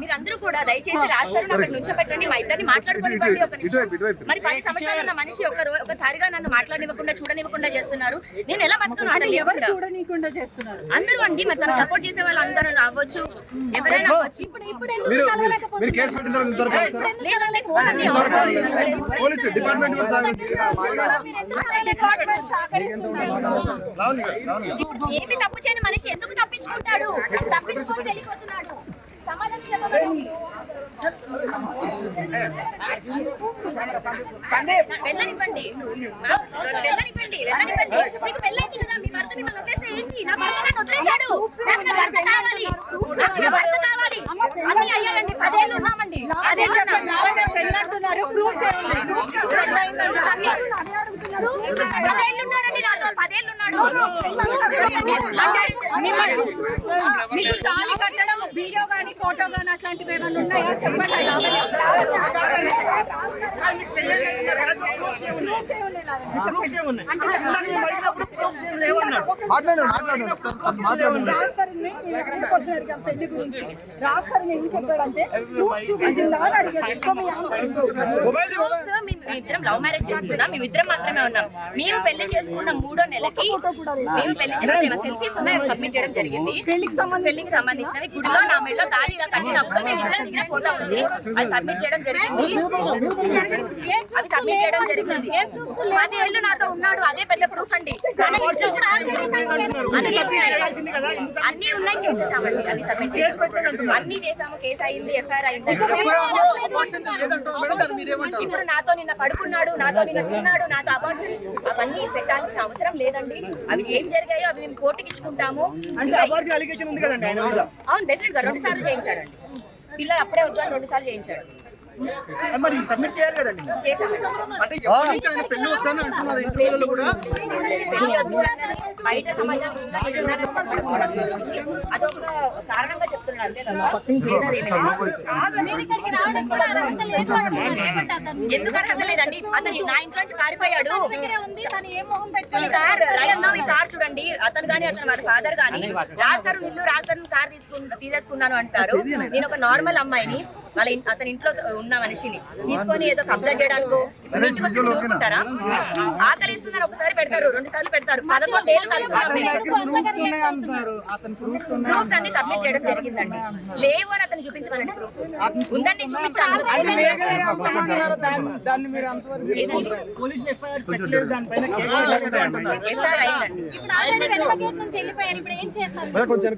మీరందరూ కూడా దయచేసి రాస్తారు అక్కడ నుంచోబెట్టండి మా ఇద్దరిని నిమిషం. మరి పది సంవత్సరాలు ఉన్న మనిషి ఒక ఒకసారిగా నన్ను మాట్లాడనివ్వకుండా చూడనివ్వకుండా చేస్తున్నారు. నేను ఎలా బతుకున్నాను చేస్తున్నారు? అందరూ అండి మరి తను సపోర్ట్ చేసే వాళ్ళు అందరూ రావచ్చు. ఎవరైనా ఆఫ్ చేసి పోలీసు డిపార్ట్మెంట్ ఏమి తప్పు చేయని మనిషి ఎందుకు తప్పించుకుంటాడు? తప్పించుకొని వెళ్ళిపోతున్నాడు. సమాధానం చెప్పమనండి. వెళ్ళనివ్వండి. వెళ్ళనివ్వండి. వెళ్ళనివ్వండి. మీకు పెళ్ళైంది కదా మీ భర్త మిమ్మల్ని వదిలేస్తే ఏంటి? నా భర్త నన్ను వదిలేశాడు. నాకు నా భర్త కావాలి. నాకు నా భర్త కావాలి. అన్ని అయ్యాయండి పదేళ్ళు ఉన్నామండి. పదేళ్ళు ఉన్నాం. పెళ్ళంటున్నారు. ప్రూఫ్ పదేళ్ళు ఉన్నాడండి నాతో పదేళ్ళు ఉన్నాడు. మీకు తాళి కట్టడం వీడియో కానీ ఫోటో కానీ అట్లాంటివి ఏమైనా ఉన్నాయా? చెప్పండి. పెళ్ళి గురించి రాస్తారని ఏం చెప్పాడంటే చూపించిందా? అని అడిగాడు. సో మీ ఆన్సర్ ఏంటి? ప్రూఫ్స్ మేము ఇద్దరం లవ్ మ్యారేజ్ చేసుకున్నాం మేము ఇద్దరం మాత్రమే ఉన్నాం. మేము పెళ్ళి చేసుకున్న మూడో నెలకి మేము పెళ్ళి చేసుకున్న సెల్ఫీస్ ఉన్నాయి సబ్మిట్ చేయడం జరిగింది. పెళ్ళికి సంబంధించి పెళ్ళికి సంబంధించినవి గుడిలో నా మెడలో తాళి ఇలా కట్టినప్పుడు మేము ఇద్దరం దిగిన ఫోటో ఉంది. అది సబ్మిట్ చేయడం జరిగింది. అవి సబ్మిట్ చేయడం జరిగింది. పది ఏళ్ళు నాతో ఉన్నాడు. అదే పెద్ద ప్రూఫ్ అండి. అన్ని ఉన్నాయి. చేసేసామండి. అవి సబ్మిట్ అన్ని చేసాము. కేసు అయింది ఎఫ్ఐఆర్ అయింది. ఇప్పుడు నాతో నిన్న పడుకున్నాడు నాతో నిన్న తిన్నాడు నాతో అబార్షన్ అవన్నీ పెట్టాల్సిన అవసరం లేదండి. అవి ఏం జరిగాయో అవి మేము కోర్టుకి ఇచ్చుకుంటాము. అవును డెఫినెట్గా రెండు సార్లు చేయించాడండి. పిల్ల అప్పుడే వద్దు అని రెండు సార్లు చేయించాడు. మరి సబ్మిట్ చేయాలి కదండి. చేశామండి. అంటే ఎప్పటి నుంచి ఆయన పెళ్ళి వద్దని అంటున్నారు ఇంటర్వ్యూలలో కూడా? పెళ్ళి వద్దు అన్నది బయట సమాజం ఇంకా అదొక కారణంగా ఎందుకు అర్హత లేదండి అతను నా ఇంట్లో నుంచి పారిపోయాడు ఈ కార్ రైట్ నౌ ఈ కార్ చూడండి అతను గాని అతను వాళ్ళ ఫాదర్ గాని రాస్తారు ఇల్లు రాస్తారు కార్ తీసుకుని తీసేసుకున్నాను అంటారు నేను ఒక నార్మల్ అమ్మాయిని. వాళ్ళ అతని ఇంట్లో ఉన్న మనిషిని. తీసుకొని ఏదో కబ్జా చేయడానికో ఊరుకుంటారా ఆకలి ఇస్తున్నారు ఒకసారి పెడతారు రెండు సార్లు పెడతారు పదకొండు ఏళ్ళు కలిసి ప్రూఫ్స్ అన్ని సబ్మిట్ చేయడం జరిగిందండి. లేవు అని అతను చూపించమనండి ప్రూఫ్. కొంచెం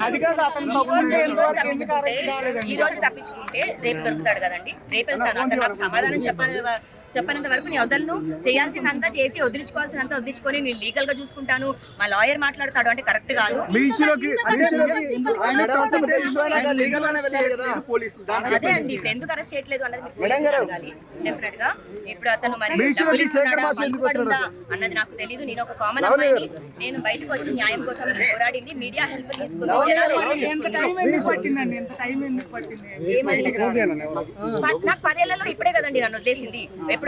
అది కాదు అతను తప్పు చేయించుకుంటే రేపు దొరుకుతాడు కదండి. రేపు వెళ్తాను. అతను నాకు సమాధానం చెప్పాలి చెప్పనంత వరకు నేను వదలను చేయాల్సిందంతా చేసి వదిలించుకోవాల్సినంత వదిలించుకొని నేను లీగల్గా చూసుకుంటాను. మా లాయర్ మాట్లాడతాడు అంటే కరెక్ట్ కాదు. అదే అండి. ఇప్పుడు ఎందుకు అరెస్ట్ చేయట్లేదు అన్నది మీరు అడగాలి డెఫినెట్గా. ఇప్పుడు అతను మరి అన్నది నాకు తెలియదు నేను ఒక కామన్ అమ్మాయిని నేను బయటకు వచ్చి న్యాయం కోసం పోరాడింది. మీడియా హెల్ప్ తీసుకుంది. నాకు పదేళ్ళలో ఇప్పుడే కదండి నన్ను వదిలేసింది. ఎప్పుడు